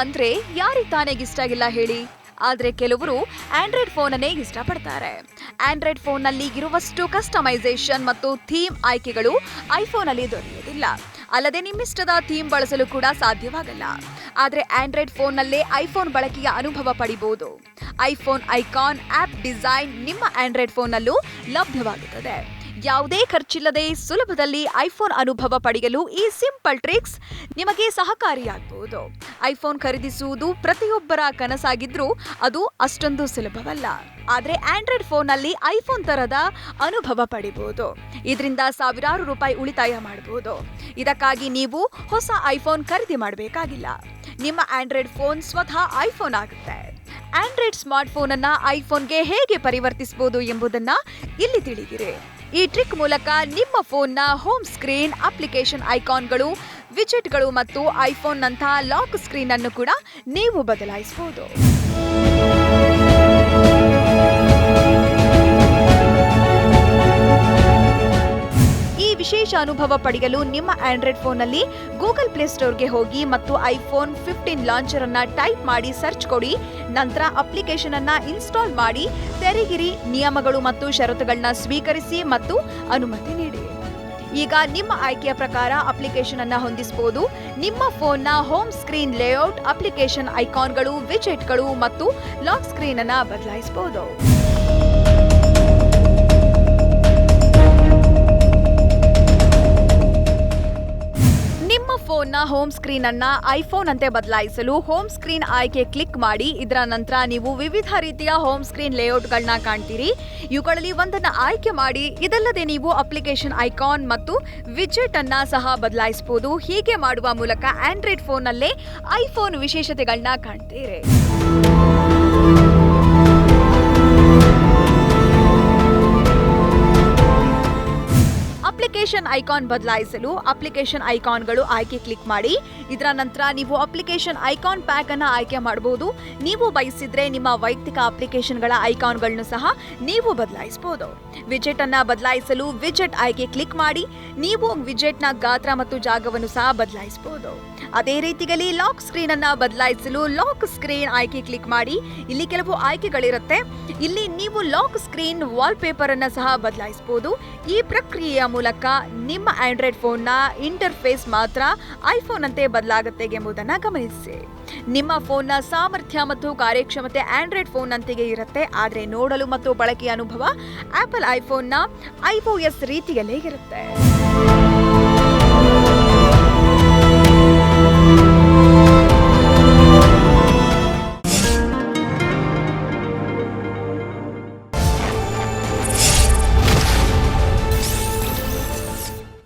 ಅಂದ್ರೆ ಯಾರಿಗೆ ತಾನೇ ಇಷ್ಟ ಆಗಿಲ್ಲ ಹೇಳಿ? ಆದರೆ ಕೆಲವರು ಆಂಡ್ರಾಯ್ಡ್ ಫೋನನ್ನೇ ಇಷ್ಟಪಡ್ತಾರೆ. ಆಂಡ್ರಾಯ್ಡ್ ಫೋನ್ನಲ್ಲಿ ಇರುವಷ್ಟು ಕಸ್ಟಮೈಸೇಷನ್ ಮತ್ತು ಥೀಮ್ ಆಯ್ಕೆಗಳು ಐಫೋನಲ್ಲಿ ದೊರೆಯುವುದಿಲ್ಲ. ಅಲ್ಲದೆ ನಿಮ್ಮಿಷ್ಟದ ಥೀಮ್ ಬಳಸಲು ಕೂಡ ಸಾಧ್ಯವಾಗಲ್ಲ. ಆದರೆ ಆಂಡ್ರಾಯ್ಡ್ ಫೋನ್ನಲ್ಲೇ ಐಫೋನ್ ಬಳಕೆಯ ಅನುಭವ ಪಡಿಬಹುದು ಐಫೋನ್ ಐಕಾನ್ ಆಪ್ ಡಿಸೈನ್ ನಿಮ್ಮ ಆಂಡ್ರಾಯ್ಡ್ ಫೋನ್ನಲ್ಲೂ ಲಭ್ಯವಾಗುತ್ತದೆ. ಯಾವುದೇ ಖರ್ಚಿಲ್ಲದೆ ಸುಲಭದಲ್ಲಿ ಐಫೋನ್ ಅನುಭವ ಪಡೆಯಲು ಈ ಸಿಂಪಲ್ ಟ್ರಿಕ್ಸ್ ನಿಮಗೆ ಸಹಕಾರಿಯಾಗಬಹುದು ಐಫೋನ್ ಖರೀದಿಸುವುದು ಪ್ರತಿಯೊಬ್ಬರ ಕನಸಾಗಿದ್ರೂ ಅದು ಅಷ್ಟೊಂದು ಸುಲಭವಲ್ಲ. ಆದರೆ ಆಂಡ್ರಾಯ್ಡ್ ಫೋನ್ನಲ್ಲಿ ಐಫೋನ್ ತರದ ಅನುಭವ ಪಡಿಬಹುದು ಇದರಿಂದ ಸಾವಿರಾರು ರೂಪಾಯಿ ಉಳಿತಾಯ ಮಾಡಬಹುದು ಇದಕ್ಕಾಗಿ ನೀವು ಹೊಸ ಐಫೋನ್ ಖರೀದಿ ಮಾಡಬೇಕಾಗಿಲ್ಲ. ನಿಮ್ಮ ಆಂಡ್ರಾಯ್ಡ್ ಫೋನ್ ಸ್ವತಃ ಐಫೋನ್ ಆಗುತ್ತೆ. ಆಂಡ್ರಾಯ್ಡ್ ಸ್ಮಾರ್ಟ್ಫೋನನ್ನು ಐಫೋನ್ಗೆ ಹೇಗೆ ಪರಿವರ್ತಿಸಬಹುದು ಎಂಬುದನ್ನ ಇಲ್ಲಿ ತಿಳಿದಿರಿ ಈ ಟ್ರಿಕ್ ಮೂಲಕ ನಿಮ್ಮ ಫೋನ್ನ ಹೋಮ್ ಸ್ಕ್ರೀನ್ ಅಪ್ಲಿಕೇಶನ್ ಐಕಾನ್ಗಳು, ವಿಜೆಟ್ಗಳು ಮತ್ತು ಐಫೋನ್ನಂತಹ ಲಾಕ್ ಸ್ಕ್ರೀನ್ ಅನ್ನು ಕೂಡ ನೀವು ಬದಲಾಯಿಸಬಹುದು ವಿಶೇಷ ಅನುಭವ ಪಡೆಯಲು ನಿಮ್ಮ ಆಂಡ್ರಾಯ್ಡ್ ಫೋನ್ನಲ್ಲಿ ಗೂಗಲ್ ಪ್ಲೇ ಸ್ಟೋರ್ಗೆ ಹೋಗಿ ಮತ್ತು ಐಫೋನ್ ಫಿಫ್ಟೀನ್ ಲಾಂಚರ್ ಅನ್ನ ಟೈಪ್ ಮಾಡಿ ಸರ್ಚ್ ಕೊಡಿ, ನಂತರ ಅಪ್ಲಿಕೇಶನ್ ಅನ್ನ ಇನ್ಸ್ಟಾಲ್ ಮಾಡಿ, ತೆರೆಗಿರಿ ನಿಯಮಗಳು ಮತ್ತು ಷರತ್ತುಗಳನ್ನ ಸ್ವೀಕರಿಸಿ ಮತ್ತು ಅನುಮತಿ ನೀಡಿ. ಈಗ ನಿಮ್ಮ ಆಯ್ಕೆಯ ಪ್ರಕಾರ ಅಪ್ಲಿಕೇಶನ್ ಅನ್ನ ಹೊಂದಿಸಬಹುದು. ನಿಮ್ಮ ಫೋನ್ನ ಹೋಮ್ ಸ್ಕ್ರೀನ್ ಲೇಔಟ್, ಅಪ್ಲಿಕೇಶನ್ ಐಕಾನ್ಗಳು ವಿಜೆಟ್ಗಳು ಮತ್ತು ಲಾಕ್ ಸ್ಕ್ರೀನ್ ಅನ್ನ ಬದಲಾಯಿಸಬಹುದು. ಹೋಮ್ ಸ್ಕ್ರೀನ್ ಅನ್ನ ಐಫೋನ್ ಅಂತೆ ಬದಲಾಯಿಸಲು ಹೋಮ್ ಸ್ಕ್ರೀನ್ ಆಯ್ಕೆ ಕ್ಲಿಕ್ ಮಾಡಿ, ಇದರ ನಂತರ ನೀವು ವಿವಿಧ ರೀತಿಯ ಹೋಮ್ ಸ್ಕ್ರೀನ್ ಲೇಔಟ್ಗಳನ್ನ ಕಾಣ್ತೀರಿ. ಇವುಗಳಲ್ಲಿ ಒಂದನ್ನ ಆಯ್ಕೆ ಮಾಡಿ, ಇದಲ್ಲದೆ ನೀವು ಅಪ್ಲಿಕೇಶನ್ ಐಕಾನ್ ಮತ್ತು ವಿಜೆಟ್ ಅನ್ನ ಸಹ ಬದಲಾಯಿಸಬಹುದು. ಹೀಗೆ ಮಾಡುವ ಮೂಲಕ ಆಂಡ್ರಾಯ್ಡ್ ಫೋನ್ನಲ್ಲೇ ಐಫೋನ್ ವಿಶೇಷತೆಗಳನ್ನ ಕಾಣ್ತೀರಿ. ಅಪ್ಲಿಕೇಶನ್ ಐಕಾನ್ ಬದಲಾಯಿಸಲು ಅಪ್ಲಿಕೇಶನ್ ಐಕಾನ್ಗಳು ಆಯ್ಕೆ ಕ್ಲಿಕ್ ಮಾಡಿ. ಇದರ ನಂತರ ನೀವು ಅಪ್ಲಿಕೇಶನ್ ಐಕಾನ್ ಪ್ಯಾಕ್ ಅನ್ನು ಆಯ್ಕೆ ಮಾಡಬಹುದು. ನೀವು ಬಯಸಿದ್ರೆ ನಿಮ್ಮ ವೈಯಕ್ತಿಕ ಅಪ್ಲಿಕೇಶನ್ಗಳ ಐಕಾನ್ಗಳನ್ನು ಸಹ ನೀವು ಬದಲಾಯಿಸಬಹುದು. ವಿಜೆಟ್ ಅನ್ನ ಬದಲಾಯಿಸಲು ವಿಜೆಟ್ ಆಯ್ಕೆ ಕ್ಲಿಕ್ ಮಾಡಿ. ನೀವು ವಿಜೆಟ್ನ ಗಾತ್ರ ಮತ್ತು ಜಾಗವನ್ನು ಸಹ ಬದಲಾಯಿಸಬಹುದು. ಅದೇ ರೀತಿಯಲ್ಲಿ ಲಾಕ್ ಸ್ಕ್ರೀನ್ ಅನ್ನ ಬದಲಾಯಿಸಲು ಲಾಕ್ ಸ್ಕ್ರೀನ್ ಆಯ್ಕೆ ಕ್ಲಿಕ್ ಮಾಡಿ. ಇಲ್ಲಿ ಕೆಲವು ಆಯ್ಕೆಗಳಿರುತ್ತೆ. ಇಲ್ಲಿ ನೀವು ಲಾಕ್ ಸ್ಕ್ರೀನ್ ವಾಲ್ಪೇಪರ್ ಅನ್ನ ಸಹ ಬದಲಾಯಿಸಬಹುದು. ಈ ಪ್ರಕ್ರಿಯೆಯ ಮೂಲಕ ನಿಮ್ಮ ಆಂಡ್ರಾಯ್ಡ್ ಫೋನ್ನ ಇಂಟರ್ಫೇಸ್ ಮಾತ್ರ ಐಫೋನ್ ಅಂತೆ ಬದಲಾಗುತ್ತೆ ಎಂಬುದನ್ನು ಗಮನಿಸಿ. ನಿಮ್ಮ ಫೋನ್ನ ಸಾಮರ್ಥ್ಯ ಮತ್ತು ಕಾರ್ಯಕ್ಷಮತೆ ಆಂಡ್ರಾಯ್ಡ್ ಫೋನ್ ಅಂತೆಯೇ ಇರುತ್ತೆ, ಆದರೆ ನೋಡಲು ಮತ್ತು ಬಳಕೆಯ ಅನುಭವ ಆಪಲ್ ಐಫೋನ್ನ ಐಒಎಸ್ ರೀತಿಯಲ್ಲೇ ಇರುತ್ತೆ.